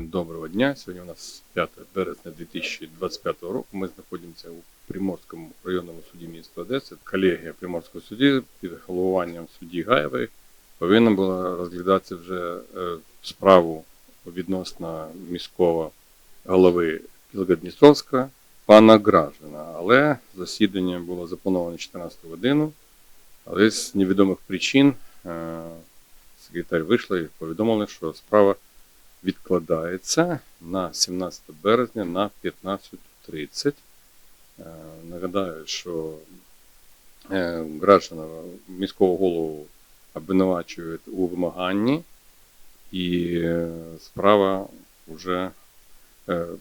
Доброго дня. Сьогодні у нас 5 березня 2025 року. Ми знаходимося у Приморському районному суді міста Одеси. Колегія Приморського суді під головуванням судді Гаєвої повинна була розглядатися вже е, справу відносно міського голови Білгодністровська пана Граждана. Але засідання було заплановано на 14 годину, але з невідомих причин е, секретар вийшла і повідомила, що справа відкладається на 17 березня на 15.30. Е, Нагадаю, що е, граждана міського голову обвинувачують у вимаганні, і е, справа вже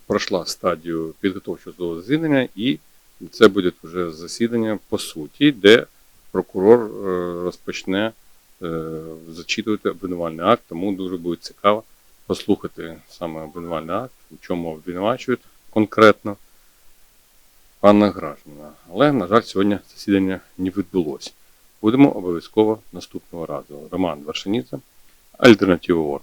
пройшла стадію підготовчого до засідання, і це буде вже засідання по суті, де прокурор розпочне зачитувати обвинувальний акт, тому дуже буде цікаво послухати саме обвинувальний акт, у чому обвинувачують конкретно пана гражданина, Але, на жаль, сьогодні засідання не відбулося. Будемо обов'язково наступного разу. Роман Вершиніця, Альтернатива Ор.